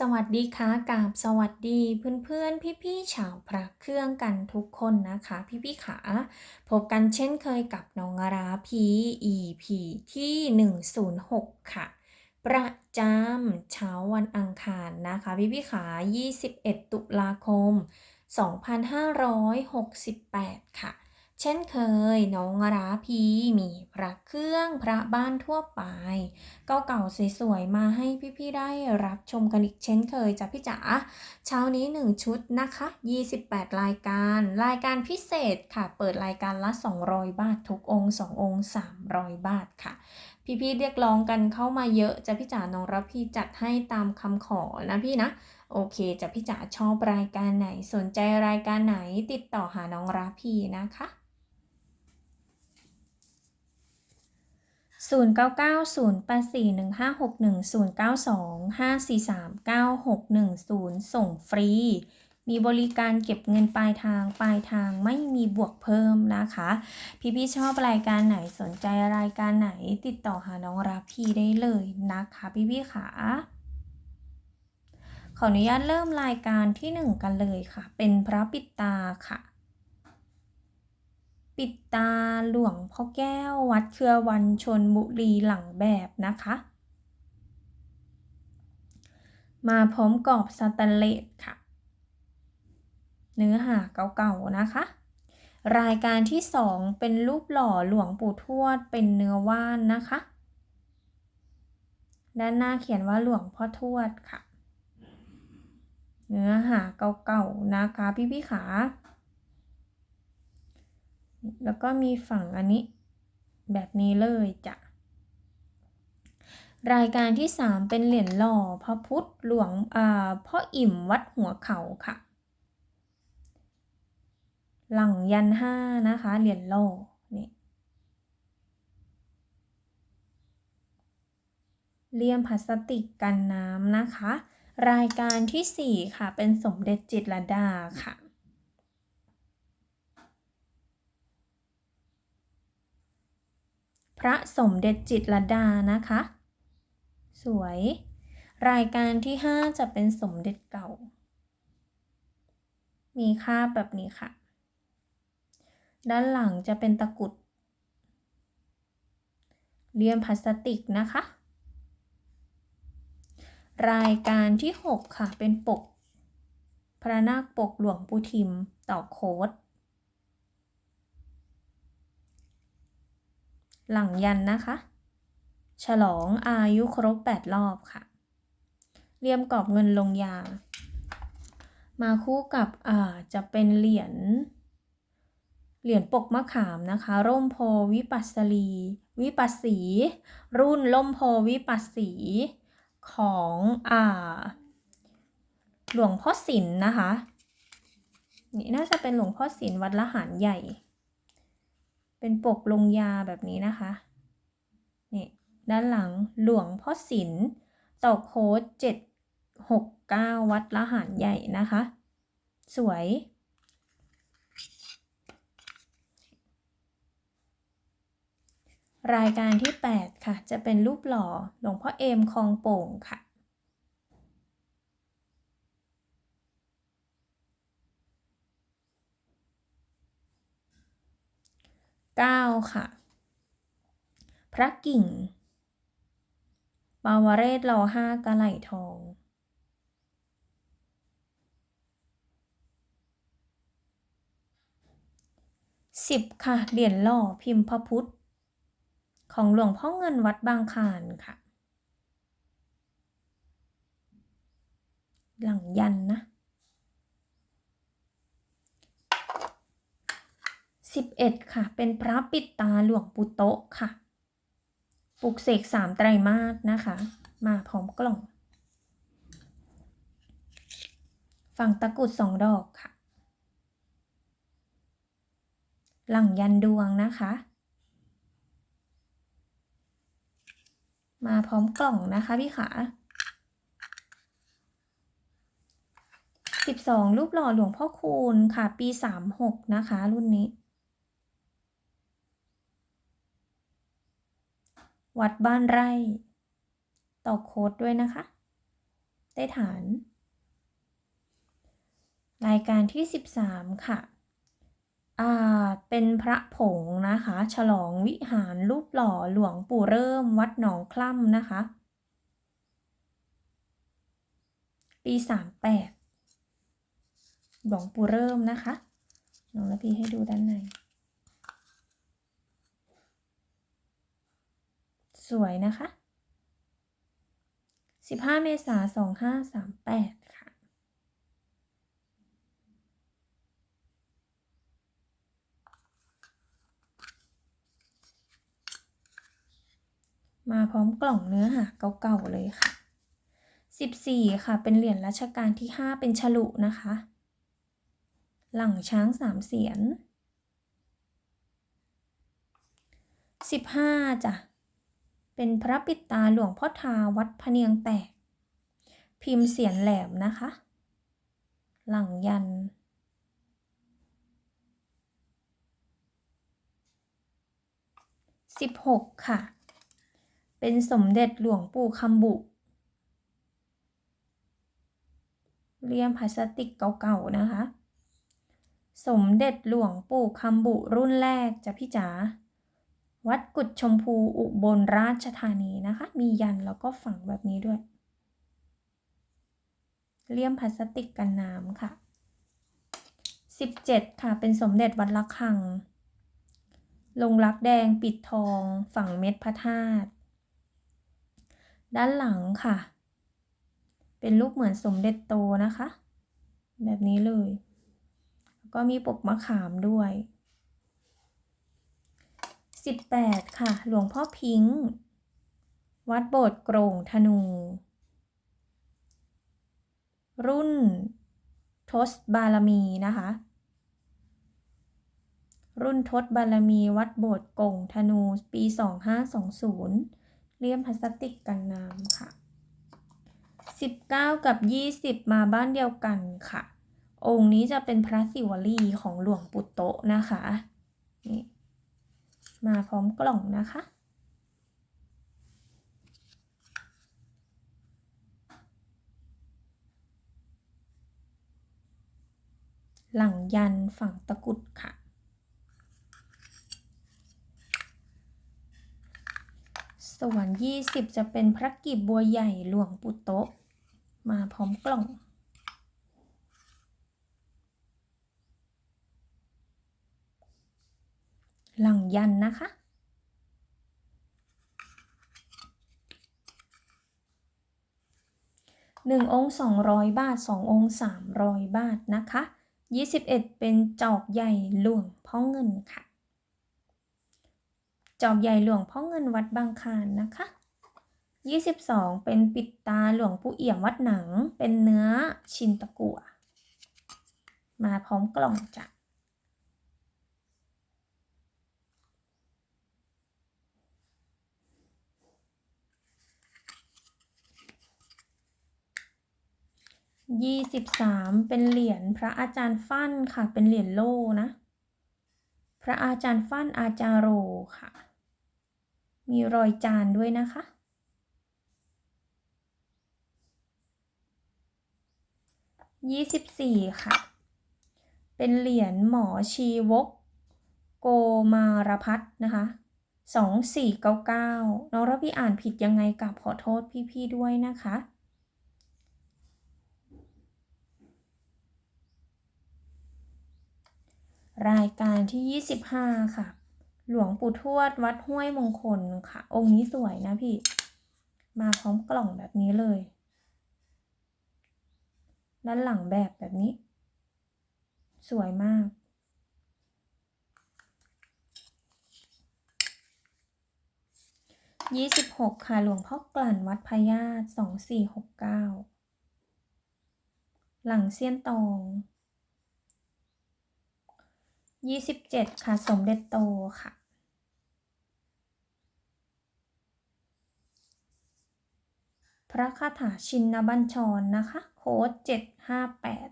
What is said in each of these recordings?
สวัสดีค่ะกาบสวัสดีเพื่อนๆพี่ๆชาวพระเครื่องกันทุกคนนะคะ พี่ๆขาพบกันเช่นเคยกับน้องราพี EP ที่ 106 ค่ะ ประจำเช้าวันอังคารนะคะ พี่ๆขา 21 ตุลาคม 2568 ค่ะ เช่นเคยน้องราพีมีพระเครื่องพระบ้านทั่วไปเก่าๆสวยๆมาให้พี่ๆได้รับชมกันอีกเช่นเคยจ้ะพี่จ๋าเช้านี้ 1 ชุดนะคะ 28 รายการ รายการพิเศษค่ะ เปิดรายการละ 200 บาท ทุกองค์ 2 องค์ 300 บาทค่ะ พี่ๆเรียกร้องกันเข้ามาเยอะจ้ะพี่จ๋าน้องรับพี่จัดให้ตามคำขอนะพี่นะโอเคจ้ะพี่จ๋าชอบรายการไหนสนใจรายการไหนติดต่อหาน้องรับพี่นะคะ 0 9 9 0 8 4 1 5 6 1 0 9 2 5 4 3 9 6 1 0 ส่งฟรี มีบริการเก็บเงินปลายทาง ปลายทางไม่มีบวกเพิ่มนะคะ พี่ๆชอบรายการไหนสนใจรายการไหนติดต่อหาน้องรับพี่ได้เลยนะคะ พี่ๆขาขออนุญาตเริ่มรายการที่หนึ่งกันเลยค่ะ เป็นพระปิดตาค่ะ ปิดตาหลวงพ่อแก้ววัดเครือวันชนบุรีหลังแบบนะคะ มาพร้อมกรอบสแตนเลสค่ะ เนื้อหาเก่าๆนะคะ รายการที่สองเป็นรูปหล่อหลวงปู่ทวดเป็นเนื้อว่านนะคะ ด้านหน้าเขียนว่าหลวงพ่อทวดค่ะ เนื้อหาเก่าๆนะคะพี่ๆขา แล้วก็มีฝั่งอันนี้ แบบนี้เลยจ้ะรายการที่ 3 เป็นเหรียญหล่อพระพุทธหลวงอ่าพ่ออิ่มวัดหัวเขาค่ะ หลังยันห้านะคะ เหรียญหล่อนี่เลี่ยมพลาสติกกันน้ำนะคะ รายการที่ 4 ค่ะ เป็นสมเด็จจิตรลดาค่ะ พ ระสมเด็จจิตรดานะคะ สวย รายการที่ 5 จะเป็นสมเด็จเก่า มีค่าแบบนี้ค่ะ ด้านหลังจะเป็นตะกุดเลี่ยมพลาสติกนะคะ รายการที่ 6 ค่ะ เป็นปก พระนาคปกหลวงปู่ทิมต่อโค้ด หลังยันนะคะ ฉลองอายุครบ 8 รอบค่ะเลี่ยมกรอบเงินลงยา มาคู่กับอ่าจะเป็นเหรียญเหรียญปกมะขามนะคะ ร่มโพวิปัสสลี วิปัสสี รุ่นร่มโพวิปัสสี ของอ่า หลวงพ่อศิลนะคะ นี่น่าจะเป็นหลวงพ่อศิลวัดละหารใหญ่ เป็นปกลงยาแบบนี้นะคะนี่ด้านหลังหลวงพ่อศิลต่อโค้ดเจ็ดหกเก้าวัดละหารใหญ่นะคะ สวย รายการที่ 8 ค่ะ จะเป็นรูปหล่อหลวงพ่อเอมคลองโป่งค่ะ 9 ค่ะ พระกิ่ง ปาวเรศรอห้ากะไหลทอง สิบค่ะ เหรียญหล่อพิมพ์พระพุทธ ของหลวงพ่อเงินวัดบางคานค่ะ หลังยันนะ สิบเอ็ดค่ะ เป็นพระปิดตาหลวงปู่โตะค่ะ ปลุกเสกสามไตรมาสนะคะ มาพร้อมกล่อง ฝั่งตะกรุดสองดอกค่ะ หลังยันดวงนะคะ มาพร้อมกล่องนะคะพี่ขาสิบสองรูปหล่อหลวงพ่อคูณค่ะ ปีสามหกนะคะ รุ่นนี้ วัดบ้านไร่ ต่อโค้ดด้วยนะคะ ได้ฐาน รายการที่ 13 ค่ะ อ่า เป็นพระผงนะคะ ฉลองวิหารรูปหล่อหลวงปู่เริ่มวัดหนองคล่ำนะคะ ปี 38 หลวงปู่เริ่มนะคะ น้องละพีให้ดูด้านใน สวยนะคะ 15 เมษายน2538 ค่ะ มาพร้อมกล่องเนื้อหาเก่าๆเลยค่ะ 14 ค่ะ เป็นเหรียญรัชกาลที่ 5 เป็นฉลุนะคะ หลังช้างสามเสียน15จ้ะ เป็นพระปิดตาหลวงพ่อทาวัดพะเนียงแตก พิมพ์เสียนแหลมนะคะ หลังยัน 16 ค่ะ เป็นสมเด็จหลวงปู่คำบุ เลี่ยมพลาสติกเก่าๆนะคะ สมเด็จหลวงปู่คำบุรุ่นแรกจ้ะพี่จ๋า วัดกุดชมพูอุบลราชธานีนะคะ มียันแล้วก็ฝังแบบนี้ด้วย เลี่ยมพลาสติกกันน้ำค่ะ 17 ค่ะ เป็นสมเด็จวัดละคัง ลงรักแดงปิดทอง ฝังเม็ดพระธาตุด้านหลังค่ะ เป็นรูปเหมือนสมเด็จโตนะคะ แบบนี้เลย แล้วก็มีปกมะขามด้วย 18 ค่ะ หลวงพ่อพิงค์วัดโบสถ์โกร่งธนู รุ่น ทศบารมีนะคะ รุ่นทศบารมีวัดโบสถ์โกร่งธนู ปี 2520 เลี่ยมพลาสติกกันน้ำค่ะ 19 กับ 20 มาบ้านเดียวกันค่ะ องค์นี้จะเป็นพระศิวลีของหลวงปู่โตนะคะนี่ มาพร้อมกล่องนะคะ หลังยันฝั่งตะกุดค่ะ ส่วน 20 จะเป็นพระกีบบัวใหญ่หลวงปู่โตะมาพร้อมกล่อง หลังยันนะคะ หนึ่งองค์สองร้อยบาทสององค์สามร้อยบาทนะคะยี่สิบเอ็ดเป็นจอกใหญ่หลวงพ่อเงินค่ะ จอกใหญ่หลวงพ่อเงินวัดบางคานนะคะยี่สิบสองเป็นปิดตาหลวงปู่เอี่ยมวัดหนัง เป็นเนื้อชินตะกัวมาพร้อมกล่องจ้ะ ยี่สิบสามเป็นเหรียญพระอาจารย์ฟั่นค่ะ เป็นเหรียญโล่นะ พระอาจารย์ฟั่นอาจารโรค่ะ มีรอยจานด้วยนะคะยี่สิบสี่ค่ะ เป็นเหรียญหมอชีวก โกมารพัฒน์นะคะสองสี่เก้าเก้าน้องรพี่อ่านผิดยังไงกับขอโทษพี่ๆด้วยนะคะ รายการที่ 25 ค่ะ หลวงปู่ทวดวัดห้วยมงคลค่ะ องค์นี้สวยนะพี่ มาพร้อมกล่องแบบนี้เลย ด้านหลังแบบแบบนี้ สวยมาก26ค่ะหลวงพ่อกลั่นวัดพญาต2469หลังเซียนตอง ยี่สิบเจ็ดค่ะ สมเด็จโตค่ะ พระคาถาชินบัญชรนะคะ โค้ดเจ็ดห้าแปด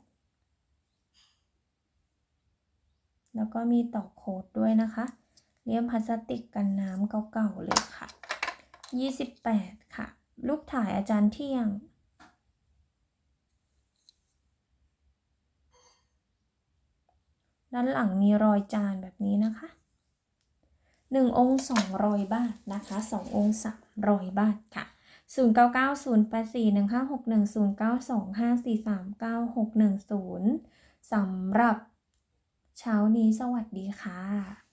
แล้วก็มีต่อโค้ดด้วยนะคะ เลี่ยมพลาสติกกันน้ำเก่าๆเลยค่ะยี่สิบแปดค่ะลูกถ่ายอาจารย์เที่ยง ด้านหลังมีรอยจานแบบนี้นะคะหนึ่งองค์สองรอยบาทนะคะสององค์สามรอยบาทค่ะศูนย์เก้าเก้าศูนย์แปดสี่หนึ่งห้าหกหนึ่งศูนย์เก้าสองห้าสี่สามเก้าหกหนึ่งศูนย์สำหรับเช้านี้สวัสดีค่ะ